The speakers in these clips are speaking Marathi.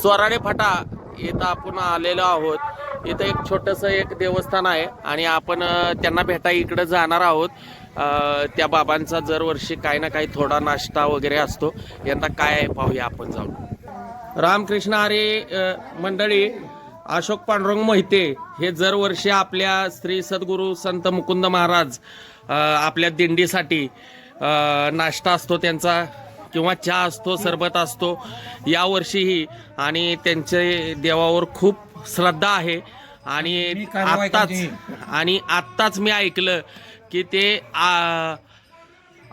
चोराडे फाटा इथं आपण आलेलो आहोत. इथं एक छोटंसं एक देवस्थान आहे आणि आपण त्यांना भेटा इकडं जाणार आहोत. त्या बाबांचा दरवर्षी काही ना काही थोडा नाश्ता वगैरे असतो. यंदा काय आहे पाहूया आपण जाऊन. रामकृष्ण हरे मंडळी अशोक पांडुरंग मोहिते हे दरवर्षी आपल्या श्री सद्गुरू संत मुकुंद महाराज आपल्या दिंडीसाठी नाश्ता असतो त्यांचा. किंवा चहा असतो सरबत असतो यावर्षीही आणि त्यांचे देवावर खूप श्रद्धा आहे. आणि आत्ताच आणि आत्ताच मी ऐकलं की ते आ,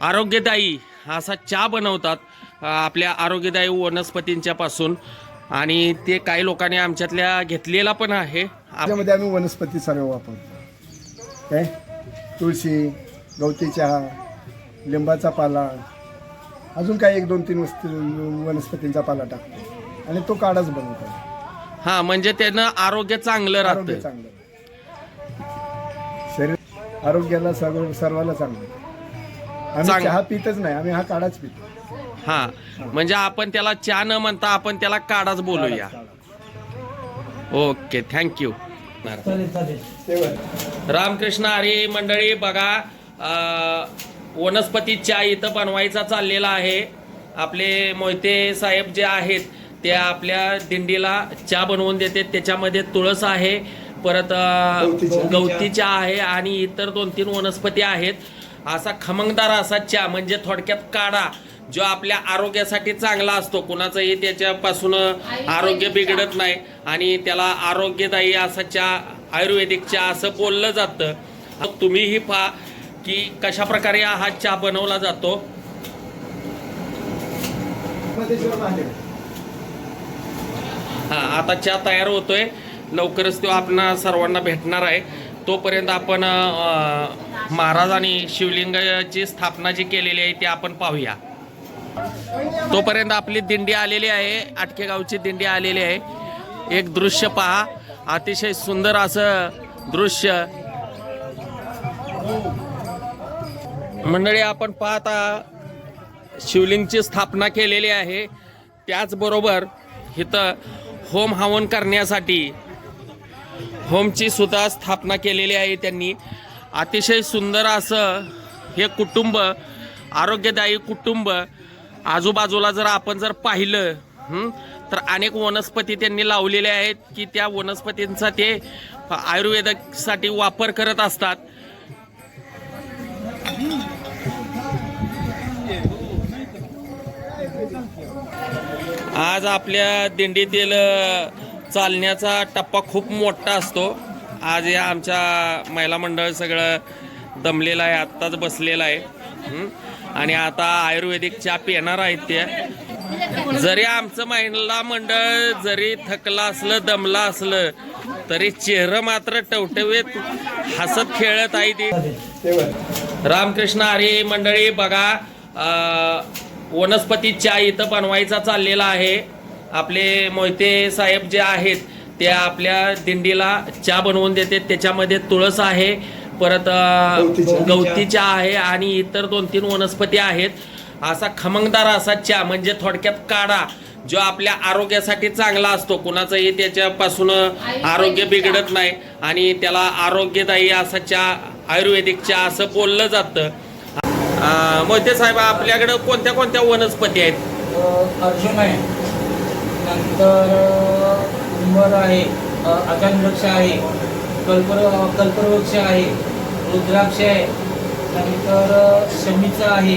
आरोग्यदायी असा चहा बनवतात आपल्या आरोग्यदायी वनस्पतींच्या पासून. आणि ते काही लोकांनी आमच्यातल्या घेतलेला पण आहे. आप- त्यामध्ये आम्ही वनस्पती सर्व वापरतो. काय? तुळशी गवती चहा लिंबाचा पाला अजून काही एक दोन तीन वस्तू वनस्पतींचा पाला टाकतो. आणि तो काढाच बनवतो हा म्हणजे त्यानं आरोग्य चांगलं आरोग्य राहतं चांगलं. शरीर आरोग्याला सर्व सर्वाला चांगलं. आम्ही चांग- चहा पितच नाही आम्ही हा काढाच पितो. हा म्हणजे आपण त्याला चहा न म्हणता आपण त्याला काढाच बोलूया. Okay thank you. तेव्हा. रामकृष्ण हरी मंडळी बघा वनस्पती चहा इथं बनवायचा चाललेला आहे. आपले मोहिते साहेब जे आहेत ते आपल्या दिंडीला चहा बनवून देते त्याच्यामध्ये तुळस आहे परत गवती चहा. आहे आणि इतर दोन तीन वनस्पती आहेत. असा खमंगदार असा चहा म्हणजे थोडक्यात काढा जो आपल्या आरोग्यासाठी चांगला असतो. कुणाचंही त्याच्यापासून आरोग्य बिघडत नाही आणि त्याला आरोग्यदायी असा चहा आयुर्वेदिक चहा असं बोललं जातं. तुम्हीही पहा की कशा प्रकारे हा चहा बनवला जातो? हा आता चहा तयार होतोय. लवकरच तो आपण सर्वांना भेटणार आहे. तोपर्यंत आपण महाराज आणि शिवलिंगाची स्थापना जी केलेली आहे ती आपण पाहूया. तोपर्यंत आपली दिंडी आलेली आहे. आटके गावची दिंडी आलेली आहे. एक दृश्य पहा. अतिशय सुंदर असं दृश्य. मंडळी आपण पाहता शिवलिंगची स्थापना केलेली आहे. त्याचबरोबर इथं होम हवन करण्यासाठी होमची सुद्धा स्थापना केलेली आहे त्यांनी. अतिशय सुंदर असं हे कुटुंब आरोग्यदायी कुटुंब आजूबाजूला जर आपण जर पाहिलं तर अनेक वनस्पती त्यांनी लावलेल्या आहेत की त्या वनस्पतींचा ते आयुर्वेदासाठी वापर करत असतात. आज आपल्या दिंडीतील चालण्याचा टप्पा खूप मोठा असतो. आज या आमच्या महिला मंडळ सगळं दमलेलं आहे आत्ताच बसलेलं आहे. आणि आता आयुर्वेदिक चहा पिणार आहेत ते. जरी आमचं महिला मंडळ जरी थकलं असलं दमलं असलं तरी चेहरं मात्र टवटवीत हसत खेळत आहे ती. रामकृष्ण हरी मंडळी बघा वनस्पती चहा इथं बनवायचा चाललेला आहे. आपले मोहिते साहेब जे आहेत ते आपल्या दिंडीला चहा बनवून देते. त्याच्यामध्ये तुळस आहे परत गवती चहा. आहे आणि इतर दोन तीन वनस्पती आहेत. असा खमंगदार असा चहा म्हणजे थोडक्यात काढा जो आपल्या आरोग्यासाठी चांगला असतो. कुणाचंही त्याच्यापासून आरोग्य बिघडत नाही आणि त्याला आरोग्यदायी असा चहा आयुर्वेदिक चहा असं बोललं जातं. मोहिते साहेब आपल्याकडं कोणत्या कोणत्या वनस्पती आहेत? अर्जुन आहे. नंतर उंबर आहे अ, वृक्ष आहे कल्पर कल्पवृक्ष आहे रुद्राक्ष आहे नंतर शमीचा शमीचं आहे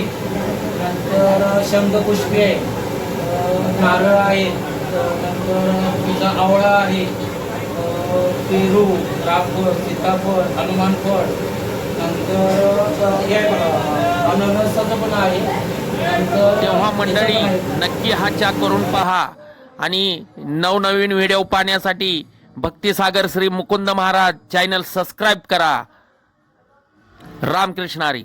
नंतर शंखपुष्पी आहे नारळ आहे नंतर तुझा आवळा आहे पेरू रामफळ सीताफळ हनुमानफळ नंतर हे अननसाचं पण आहे. नंतर तेव्हा मंडळी. नक्की हा चहा करून पहा. आणि नवनवीन व्हिडिओ पाहण्यासाठी भक्तिसागर श्री मुकुंद महाराज चॅनल सबस्क्राईब करा. रामकृष्णारी